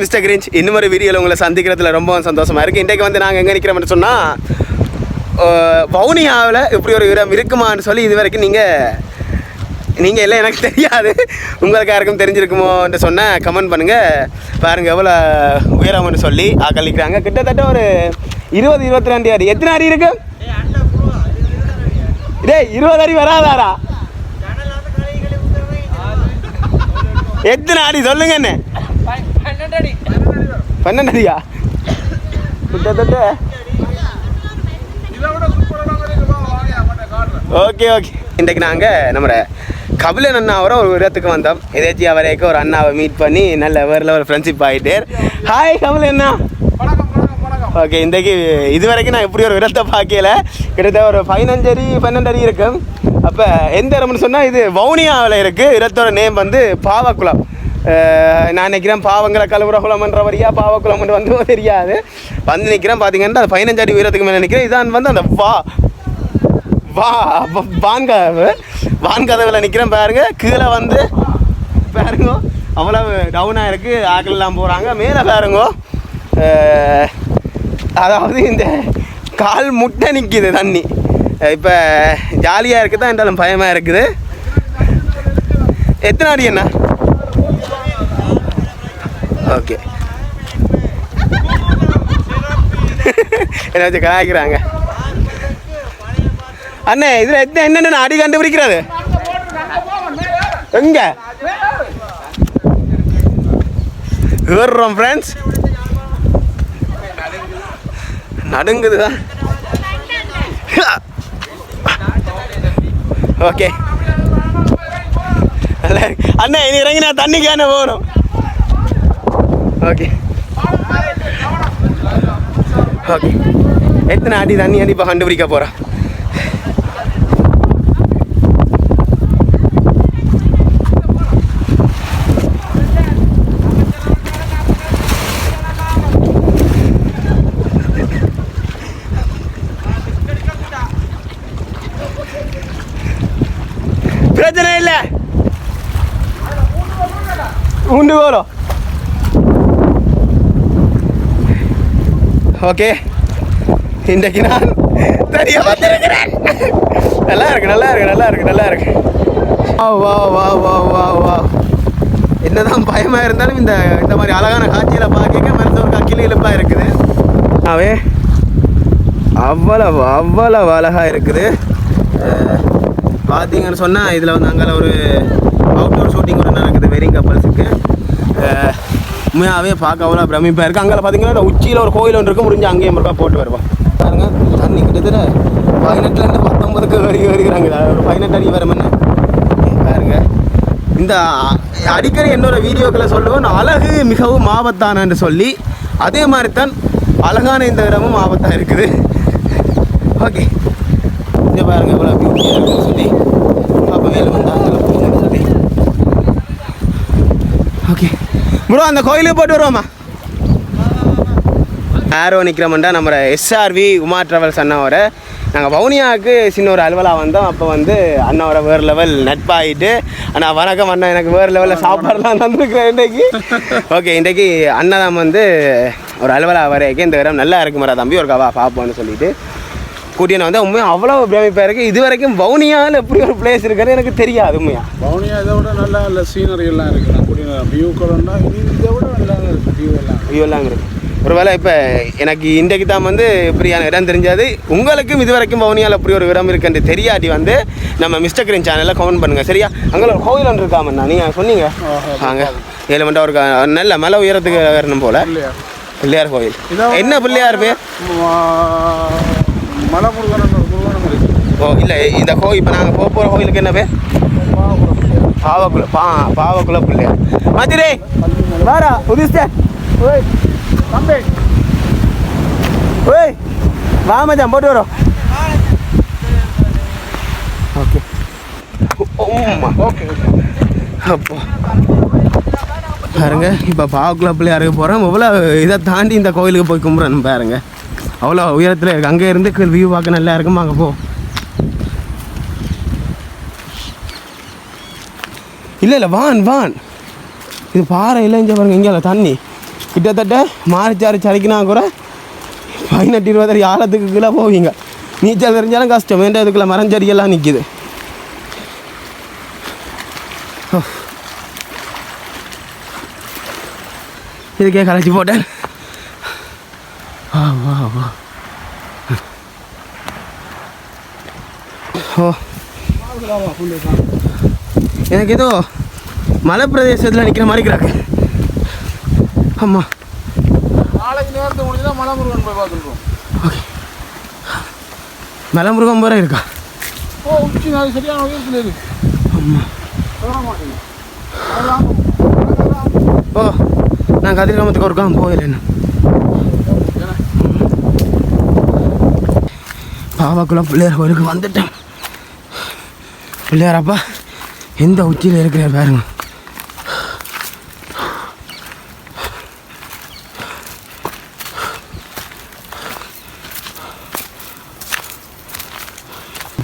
Mister cringe இன்னும் ஒரு வீடியோவில் உங்களை சந்திக்கிறதுல ரொம்ப சந்தோஷமாக இருக்குது இன்றைக்கு வந்து நாங்கள் எங்கே நிற்கிறோம்னு சொன்னால் வவுனியாவில் இப்படி ஒரு இடம் இருக்குமான்னு சொல்லி இது வரைக்கும் நீங்கள் நீங்கள் எல்லாம் எனக்கு தெரியாது. உங்களுக்கு யாருக்கும் தெரிஞ்சிருக்குமோன்னு சொன்னால் கமெண்ட் பண்ணுங்கள் பாருங்கள் எவ்வளோ உயரம்னு சொல்லி ஆக்களிக்கிறாங்க கிட்டத்தட்ட ஒரு இருபது இருபத்தி ரெண்டு அடி. எத்தனை அடி இருக்கு? இதே இருபது அடி வராதாரா எத்தனை அடி சொல்லுங்க என்ன பன்னெண்டு அடியா கிட்டத்தட்ட. Okay okay. இன்றைக்கு நாங்கள் நம்ம கபிலன் அண்ணாவோட ஒரு இடத்துக்கு வந்தோம். எதாச்சும் அவரைக்கு ஒரு அண்ணாவை மீட் பண்ணி நல்ல வேரில் ஒரு ஃப்ரெண்ட்ஷிப் ஆகிட்டு ஹாய் கபிலன் அண்ணா. ஓகே இன்றைக்கு இது வரைக்கும் நான் இப்படி ஒரு இடத்தை பார்க்கல. கிட்டத்தட்ட ஒரு பதினஞ்சு அடி பன்னெண்டு அடி இருக்கும். அப்போ எந்த இடம்னு சொன்னால் இது வவுனியாவில் இருக்குது இடத்தோட நேம் வந்து பாவக்குளம். நான் நினைக்கிறேன் பாவங்களை கழுவுற குளம்ன்ற வரியா பாவக்குளம்ன்ற வந்து தெரியாது. வந்து நிற்கிறேன் பார்த்தீங்கன்னா அது பதினஞ்சு அடி உயரத்துக்கு மேலே நிற்கிறேன் இதான் வந்து அந்த வா வா வான்கதவு. வான்கதவில் நிற்கிறேன் பாருங்க கீழே வந்து பாருங்க அவ்வளவு டவுனாக இருக்குது ஆக்கள்லாம் போகிறாங்க மேலே பாருங்க அதாவது இந்த கால் முட்டை நிற்கிது தண்ணி. இப்போ ஜாலியாக இருக்குது தான் என்றாலும் பயமாக இருக்குது. எத்தனை அடி என்ன ஓகே. என்ன வச்சு கலாய்க்கிறாங்க? அண்ணே இதில் எத்தனை என்னென்ன அடி கண்டுபிடிக்கிறாரு எங்க? ஏறுறோம் ஃப்ரெண்ட்ஸ் நடுங்குதுதான் ஓகே. அண்ணா அண்ணே இனி இறங்கினா தண்ணி கேன போகணும். ஓகே ஓகே எத்தனை அடி தண்ணி அடி இப்போ கண்டுபிடிக்க போகிறோம் பிரச்சனை இல்லை. உண்டு போகிறோம் ஓகே. இன்றைக்கு நான் தெரிய வந்திருக்கிறேன். நல்லா இருக்கு நல்லா இருக்கு நல்லா இருக்கு நல்லா இருக்கு வா வா வா வா வா வா என்னதான் பயமாக இருந்தாலும் இந்த இந்த மாதிரி அழகான காட்சியில் பார்க்க மனசு ஒரு கக்கில இழுப்பா இருக்குது. அவே அவ்வளவு அவ்வளவு அழகாக இருக்குது. பார்த்தீங்கன்னு சொன்னால் இதில் வந்து அங்கே ஒரு அவுட்டோர் ஷூட்டிங் ஒன்று நடக்குது வெரிங் கப்பல்ஸுக்கு. உண்மையாகவே பார்க்க அவ்வளோ பிரமிப்பாக இருக்குது அங்கே பார்த்தீங்கன்னா உச்சியில் ஒரு கோயில் ஒன்று இருக்கு. முடிஞ்சு அங்கேயும் இருக்கா போட்டு வருவோம் பாருங்க தண்ணி கிட்டத்தட்ட பதினெட்டுலேருந்து பத்தொன்பதுக்கு வரி வருகிறாங்க ஒரு பதினெட்டு அடி வரும் என்ன? பாருங்க. இந்த அடிக்கடி என்னோட வீடியோக்களை சொல்லுவோம். அழகு மிகவும் ஆபத்தானன்னு சொல்லி அதே மாதிரி தான் அழகான இந்த இடமும் ஆபத்தாக இருக்குது. ஓகே. இங்கே பாருங்க இவ்வளோ பியூட்டியாக இருக்குன்னு சொல்லி. அப்போ வேலை வந்தாங்க சொல்லி. ஓகே. ப்ரோ அந்த கோயிலுக்கு போட்டு வருவோமா? ஆரோ நிற்கிறோம்டா நம்ம எஸ்ஆர்வி உமா ட்ராவல்ஸ் அண்ணாவோட. நாங்கள் வவுனியாவுக்கு சின்ன ஒரு அலுவலாக வந்தோம். அப்போ வந்து அண்ணாவோட வேறு லெவல் நட்பாகிட்டு அண்ணா வணக்கம் அண்ணா. எனக்கு வேறு லெவலில் சாப்பாடுலாம் தந்துருக்குறேன் இன்றைக்கு ஓகே இன்றைக்கு அண்ணன் வந்து ஒரு அலுவலாக வரைக்கும் இந்த இடம் நல்லா இருக்கு. மரா தம்பி ஒரு கவா பார்ப்போம்னு சொல்லிட்டு. கூட்டின்னு வந்து உண்மையாக அவ்வளோ பிரமிப்பாக இருக்குது இது வரைக்கும் வவுனியாவில் எப்படி ஒரு பிளேஸ் இருக்குன்னு எனக்கு தெரியாது உண்மையாக பவுனியா இதை விட நல்ல நல்ல சீனரி எல்லாம் இருக்கு. நான் கூடிய வியூக்கள்னா இதை விட நல்லா இருக்கு வியூ எல்லாம். வியூலாம் இருக்கு. ஒருவேளை இப்போ எனக்கு இன்றைக்கு தான் வந்து இப்படியான இடம் தெரிஞ்சது. உங்களுக்கும் இது வரைக்கும் வவுனியாவில் அப்படி ஒரு இடம் இருக்குன்னு தெரியாட்டி வந்து நம்ம மிஸ்டர் கிரீன் சேனலில் கமெண்ட் பண்ணுங்கள் சரியா? அங்கே ஒரு கோயில் ஒன்று இருக்காமண்ணா நீங்கள் சொன்னீங்க? வாங்க ஏழு மண்டா ஒரு நல்ல மலை உயரத்துக்கு வரணும் போல். பிள்ளையார். கோயில். இதை என்ன பிள்ளையார் பேர்? மலை முருகன் ஒரு ஓ இல்லை இந்த கோயில் இப்போ நாங்கள் போக போகிற கோயிலுக்கு என்ன பேர்? பாவக்குள்ள பா பாவக்குல பிள்ளையார் மத்திரே வாரா உதிஸ்டர் ஓய் தம்பி. ஓய் வா மச்சான் போட்டு வரோம் ஓகே. ஓகே அப்போ. பாருங்க இப்போ பாவக்குள்ள பிள்ளையாருக்கு போகிறோம் இவ்வளோ இதை தாண்டி இந்த கோயிலுக்கு போய் கும்பிட்றேன்னு பாருங்க. அவ்வளோ உயரத்தில் இருக்கு. அங்கே இருந்து வியூ பார்க்க நல்லா இருக்கும். அங்கே போ. இல்லை இல்லை வான் வான். இது பாறை இல்லை இங்கே பாருங்க இங்கே இல்லை தண்ணி. கிட்டத்தட்ட மாறிச்சாறு சளிக்கினா கூட பதினெட்டு இருபது ஆழத்துக்கு கீழே போவீங்க. நீச்சல் தெரிஞ்சாலும் கஷ்டம். வேண்ட இதுக்குள்ளே மரஞ்செடியெல்லாம் நிற்கிது இதுக்கே கலைச்சி போட்டேன். எனக்கு ஏதோ மலை பிரதேசத்தில் நிற்கிற மாதிரி கிடக்கு ஆமாம் நாளைக்கு நேரத்தை முடிஞ்சா மலைமுருகன் போய் பார்த்துருக்கோம். ஓகே. மலமுருகம் போகிற இருக்கா? ஓ உச்சி நாள் சரியான உயரத்தில் இருக்கு. ஆமாம் ஓ நான் கதிர்காமத்துக்கு ஒரு காம் பாவாக்குள்ள பிள்ளையார் கோயிலுக்கு வந்துட்டேன். பிள்ளையார் அப்பா எந்த உச்சியில் இருக்கிறார் பாருங்க.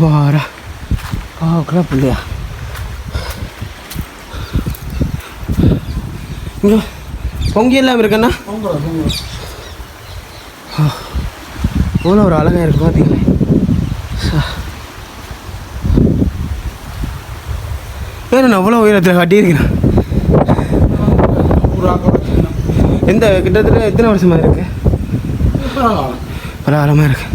வாரா பாவாக்குள்ள பிள்ளையார். இங்கே பொங்கி எல்லாம் இருக்குண்ணா எவ்வளோ ஒரு அழகாக இருக்கு பார்த்தீங்களே ஏன்னா அவ்வளோ உயரத்தில் கட்டியிருக்கிறேன். எந்த கிட்டத்தட்ட எத்தனை வருஷமாக இருக்கு? பரவாயில்ல. பல காலமாக இருக்கு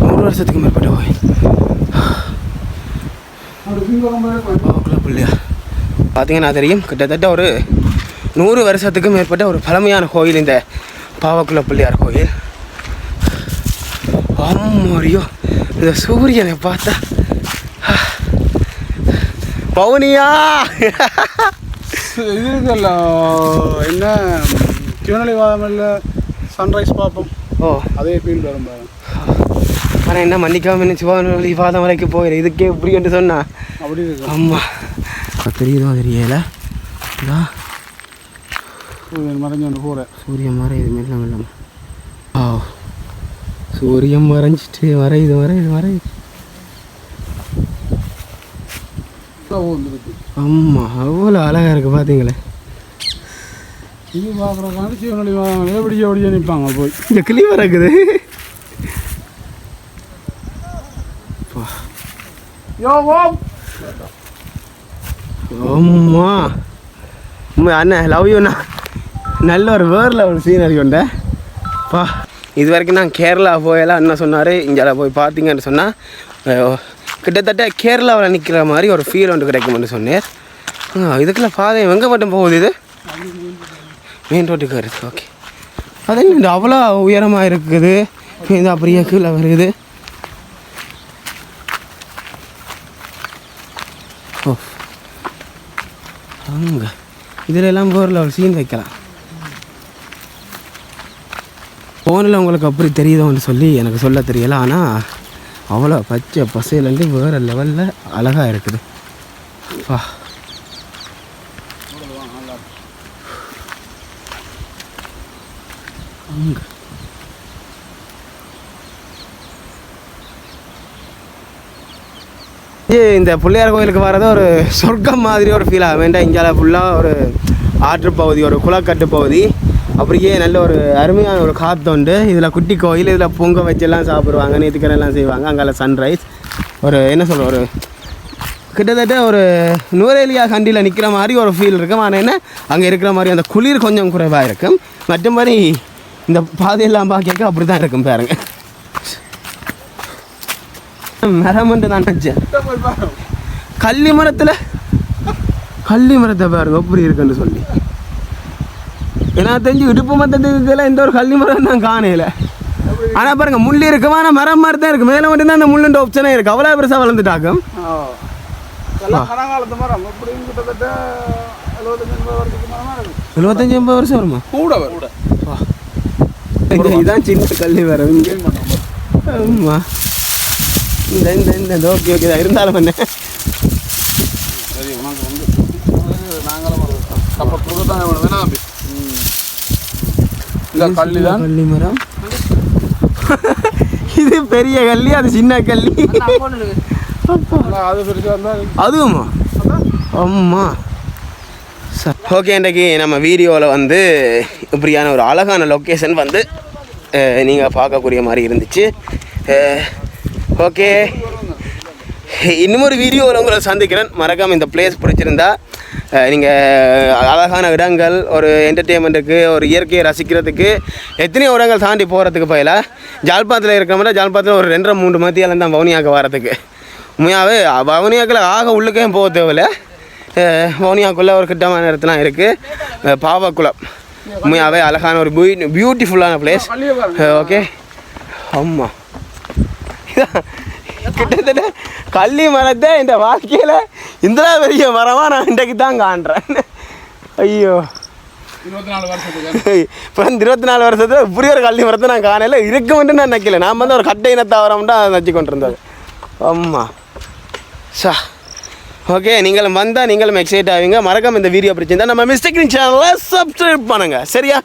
நூறு வருஷத்துக்கு மேற்பட்ட கோயில். பிள்ளையா? பார்த்தீங்கன்னா தெரியும் கிட்டத்தட்ட ஒரு நூறு வருஷத்துக்கு மேற்பட்ட ஒரு பழமையான கோயில் இந்த பாவக்குள்ள பிள்ளையார் கோயில். அம்மாரியோ இந்த சூரியனை பார்த்தா பவுனியா? இது இருக்குல்ல என்ன திருநெல்வேலி வாதமில்ல சன்ரைஸ் பார்ப்போம். ஓ. அதே ஃபீல் வரும் ஆனால் என்ன மன்னிக்காம என்ன சிவானொலி பாதம் வரைக்கும் போயிடு இதுக்கே இப்படி சொன்னா. அப்படி இருக்கு. அம்மா. தெரியுதோ தெரியல. சூரியன் மறைஞ்சு ஒன்று போகிற சூரியன் மறையுது மெல்ல மெல்ல. ஆ. சூரியன் மறைஞ்சிட்டு வரையுது வரையுது வரையுது வந்துருக்கு அம்மா அவ்வளோ அழகாக இருக்குது பார்த்தீங்களே இது பார்க்குறக்காண்டி சிவனொலி வாதமில்ல விடிய விடிய நிற்பாங்க போய். இந்த கிளி பறக்குது யோ ஓம் அண்ணன் லவ் யூண்ணா நல்ல ஒரு வேர் லெவல் சீனரி உண்ட. பா. இது வரைக்கும் நான் கேரளா போயெல்லாம் என்ன சொன்னார் இங்கே போய் பார்த்தீங்கன்னு சொன்னால் கிட்டத்தட்ட கேரளாவில் நிற்கிற மாதிரி ஒரு ஃபீல் ஒன்று கிடைக்கும்னு சொன்னேன். இதுக்குள்ள பாதை எங்கே மட்டும் போகுது இது? மெயின் ரோட்டுக்கு வருது ஓகே அது என்ன அவ்வளோ உயரமாக இருக்குது? இது அப்படியே கீழே வருது. ஓ. ஆமாங்க இதில் எல்லாம் போரில் ஒரு சீன் வைக்கலாம். ஃபோனில் உங்களுக்கு அப்படி தெரியுதோன்னு சொல்லி எனக்கு சொல்ல தெரியல ஆனால் அவ்வளோ பச்சை பசையிலேருந்து வேறு லெவலில் அழகாக இருக்குது. வா. அங்கே. இந்த பிள்ளையார் கோயிலுக்கு வர்றது ஒரு சொர்க்கம் மாதிரி ஒரு ஃபீல் ஆகும் வேண்டாம் இங்கே ஃபுல்லாக ஒரு ஆற்று பகுதி ஒரு குளக்கட்டு பகுதி. அப்படியே நல்ல ஒரு அருமையான ஒரு காற்று உண்டு. இதில் குட்டி கோயில் இதில் பொங்க வச்செல்லாம் சாப்பிடுவாங்க நேற்றுக்கரெல்லாம் செய்வாங்க. அங்கே சன்ரைஸ் ஒரு என்ன சொல்கிற ஒரு கிட்டத்தட்ட ஒரு நூரேலியா கண்டியில் நிற்கிற மாதிரி ஒரு ஃபீல் இருக்கும் ஆனால் என்ன அங்கே இருக்கிற மாதிரி அந்த குளிர் கொஞ்சம் குறைவாக இருக்கும். மற்ற மாதிரி இந்த பாதையெல்லாம் பார்க்க அப்படி தான் இருக்கும் பாருங்க. மரமண்டு தான் நினச்சேன். கள்ளி மரத்தில் கள்ளி மரத்தை பாருங்க எப்படி இருக்குன்னு சொல்லி. ஏன்னா தெரிஞ்சு இடுப்பு மரத்துக்குலாம் எந்த ஒரு கள்ளி மரம் நான் காணையில ஆனால் பாருங்க முள் இருக்கும்? ஆனால் மரம் மாதிரி தான் இருக்குது மேலே மட்டும்தான் அந்த முள்ளுன்ற ஆப்ஷனே இருக்குது அவ்வளோ பெருசாக வளர்ந்துட்டாக்கும். கனகாலத்து மரம். எப்படியும் கிட்டத்தட்ட எழுபத்தஞ்சு எண்பது வருஷம் வருமா? கூட வரும். இங்க இதான் சின்ன கள்ளி மரம். இங்கே. ஆமா. இந்த இந்த இந்த இந்த ஓகே ஓகே. இருந்தாலும் பண்ண சரி உனக்கு வந்து நாங்களும் அப்போ கொடுக்க தான் வேணும் தம்பி இந்த தான் கள்ளி மரம். இது பெரிய கள்ளி அது சின்ன இருந்தால் அதுவுமா? அம்மா. ஓகே இன்றைக்கு நம்ம வீடியோவில் வந்து இப்படியான ஒரு அழகான லொக்கேஷன் வந்து நீங்கள் பார்க்கக்கூடிய மாதிரி இருந்துச்சு. ஓகே இன்னும் ஒரு வீடியோவில் உங்களை சந்திக்கிறேன். மறக்காம இந்த பிளேஸ் பிடிச்சிருந்தா நீங்கள் அழகான இடங்கள் ஒரு என்டர்டெயின்மெண்ட்டுக்கு ஒரு இயற்கையை ரசிக்கிறதுக்கு எத்தனையோ இடங்கள் தாண்டி போகிறதுக்கு பயில ஜாழ்ப்பாணத்தில் இருக்கிற ஜாழ்ப்பாணத்தில் ஒரு ரெண்டரை மூன்று மத்தியால் தான் வவுனியாக்கு வரதுக்கு உண்மையாகவே வவுனியாக்கில் ஆக உள்ளுக்கே போக தேவையில்லை. அஹ் வவுனியாக்குள்ளே ஒரு கிட்டமான இடத்துலாம் இருக்குது பாவக்குளம். உண்மையாகவே அழகான ஒரு பியூ பியூட்டிஃபுல்லான பிளேஸ் ஓகே ஆமாம் கிட்டத்தட்ட கள்ளி மரத்தை இந்த வாழ்க்கையில் இந்த பெரிய மரமாக நான் இன்றைக்கு தான் காண்றேன். ஐயோ. இப்போ இருபத்தி நாலு வருஷத்துல இப்படி ஒரு கள்ளி மரத்தை நான் காணல. இருக்குமென்று நான் நினைக்கல. நான் வந்து ஒரு கட்டை இனத்தாவரம் தான் நச்சு கொண்டு இருந்தது ஆமாம் சா ஓகே நீங்களும் வந்தால் நீங்களும் எக்ஸைட் ஆவீங்க. மறக்காம இந்த வீடியோ பிடிச்சிருந்தா நம்ம மிஸ்டேக்கிங் சேனலை சப்ஸ்கிரைப் பண்ணுங்க. சரியா?